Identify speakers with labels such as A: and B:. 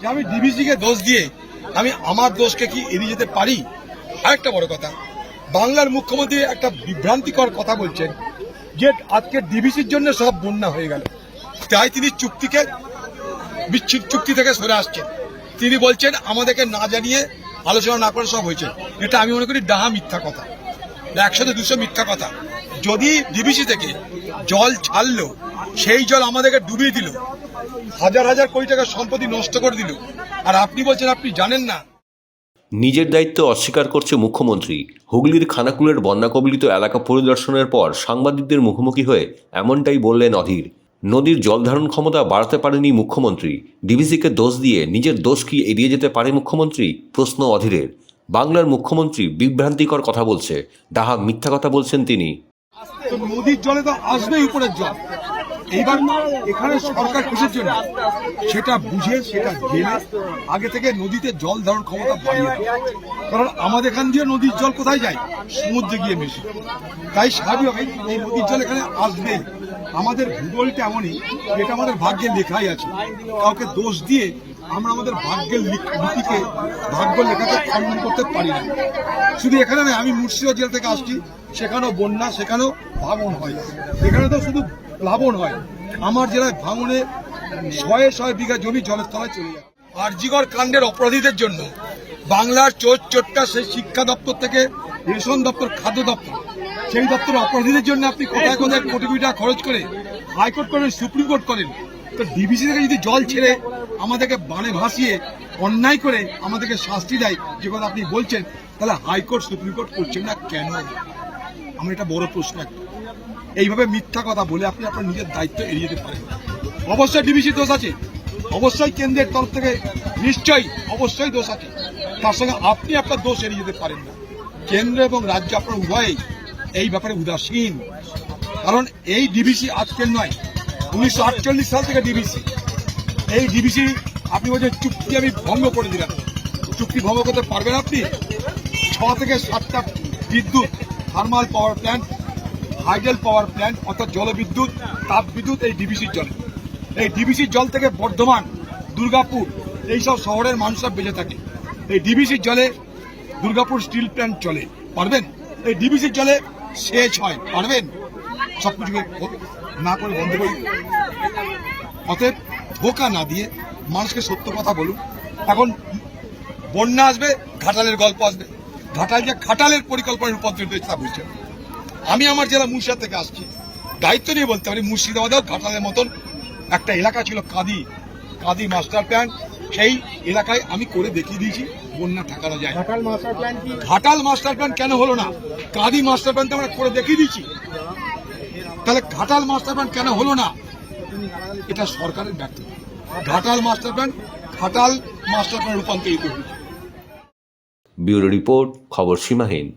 A: যে আমি ডিবিসিকে দোষ দিয়ে আমি আমার দোষকে কি এড়িয়ে যেতে পারি? আরেকটা বড় কথা, বাংলার মুখ্যমন্ত্রী একটা বিভ্রান্তিকর কথা বলছেন যে আজকে ডিবিসির জন্য সব বন্যা হয়ে গেল। তাই তিনি চুক্তিকে, বিচ্ছিন্ন চুক্তি থেকে সরে আসছেন। তিনি বলছেন, আমাদেরকে না জানিয়ে আলোচনা না করে সব হয়েছে। এটা আমি মনে করি ডাহা মিথ্যা কথা। একশোতে দুশো মিথ্যা কথা। যদি ডিবিসি থেকে জল ছাড়লো, সেই জল আমাদেরকে ডুবিয়ে দিল হাজার হাজার কোটি টাকার সম্পত্তি নষ্ট করে দিল। আর আপনি বলছেন আপনি জানেন না।
B: নিজের দায়িত্ব অস্বীকার করছে মুখ্যমন্ত্রী। হুগলির খানাকুলের বন্যা কবলিত এলাকা পরিদর্শনের পর সাংবাদিকদের মুখোমুখি হয়ে এমনটাই বললেন অধীর। নদীর জলধারণ ক্ষমতা বাড়াতে পারেনি মুখ্যমন্ত্রী। ডিভিসিকে দোষ দিয়ে নিজের দোষ কি এড়িয়ে যেতে পারে মুখ্যমন্ত্রী? প্রশ্ন অধীরের। বাংলার মুখ্যমন্ত্রী বিভ্রান্তিকর কথা বলছে। ডাহা মিথ্যা কথা বলছেন তিনি।
A: নদীর জলে তো আসবেই উপরের জল। এইবার এখানে সরকার কিসের জন্য? সেটা বুঝে, সেটা জেনে আগে থেকে নদীতে জল ধারণ ক্ষমতা বাড়িয়ে। কারণ আমাদের এখান দিয়ে নদীর জল কোথায় যায়? সমুদ্রে গিয়ে মেশে। তাই স্বাভাবিকভাবেই এই নদীর জল এখানে আসবেই আমাদের ভূগোলটা এমনই যেটা আমাদের ভাগ্যে লেখাই আছে। কাউকে দোষ দিয়ে আমরা আমাদের ভাগ্যের লিপিকে ভাগ্য লেখাকে খণ্ডন করতে পারি না। শুধু এখানে নয়, আমি মুর্শিদাবাদ জেলা থেকে আসছি, সেখানেও বন্যা, সেখানেও ভাঙন হয়। এখানে তো শুধু প্লাবন হয়। আমার জেলায় ভাঙনে শয়ে শয়ে বিঘা জমি জলের তলায় চলে যায়। আরজিগর কাণ্ডের অপরাধীদের জন্য বাংলার চোর চোট্টা সেই শিক্ষা দপ্তর থেকে রেশন দপ্তর, খাদ্য দপ্তর, সেই দপ্তরের অপরাধীদের জন্য আপনি কোথায় কোথায় কোটি কোটি টাকা খরচ করে হাইকোর্ট করেন, সুপ্রিম কোর্ট করেন, তো ডিবিসি থেকে যদি জল ছেড়ে আমাদেরকে বানে ভাসিয়ে অন্যায় করে আমাদেরকে শাস্তি দেয়, যে কথা আপনি বলছেন, তাহলে হাইকোর্ট, সুপ্রিম কোর্ট করছেন না কেন? আমার এটা বড় প্রশ্ন একটা এইভাবে মিথ্যা কথা বলে আপনি আপনার নিজের দায়িত্ব এড়িয়ে যেতে পারেন। অবশ্যই ডিবিসি দোষ আছে। অবশ্যই কেন্দ্রের তরফ থেকে নিশ্চয়ই, অবশ্যই দোষ আছে। তার সঙ্গে আপনি আপনার দোষ এড়িয়ে যেতে পারেন না। কেন্দ্র এবং রাজ্য আপনার উভয়ই এই ব্যাপারে উদাসীন। কারণ এই ডিবিসি আজকের নয়, উনিশশো সাল থেকে ডিবিসি। এই ডিবিসি আপনি বলছেন চুক্তি আমি ভঙ্গ করে দিলাম। চুক্তি ভঙ্গ করতে পারবেন আপনি? ছ থেকে সাতটা বিদ্যুৎ thermal power plant hydel power plant অর্থাৎ জলবিদ্যুৎ তাপ বিদ্যুৎ এই ডিবিসির জলে। এই ডিবিসির জল থেকে বর্ধমান, দুর্গাপুর, এইসব শহরের মানুষরা বেঁচে থাকে। এই ডিবিসির জলে দুর্গাপুর স্টিল প্ল্যান্ট চলে। পারবেন? এই ডিবিসির জলে সেচ হয়। পারবেন? সব কিছুকে না করে বন্ধ করি। অতএব ধোকা না দিয়ে মানুষকে সত্য কথা বলুন। এখন বন্যা আসবে ঘাটালের গল্প আসবে। ঘাটাল যে ঘাটালের পরিকল্পনা রূপান্তরিত হয়েছে তা বুঝছেন। আমি আমার জেলা মুর্শিদাবাদ থেকে আসছি। দায়িত্ব নিয়ে বলতে পারি মুর্শিদাবাদেও ঘাটালের মতন একটা এলাকা ছিল কাদি কাদি মাস্টার প্ল্যান সেই এলাকায় আমি করে দেখিয়ে দিয়েছি বন্যা ঠেকানো যায়।
C: ঘাটাল মাস্টার প্ল্যান কি?
A: ঘাটাল মাস্টার প্ল্যান কেন হলো না? কাদি মাস্টার প্ল্যান তো আমরা করে দেখিয়ে দিয়েছি। তাহলে ঘাটাল মাস্টার প্ল্যান কেন হলো না? এটা সরকারের ব্যর্থ Ghatal master plan, Ghatal master plan রূপান্তরিত হয়েছে।
B: ব্যুরো রিপোর্ট, খবর সীমাহীন।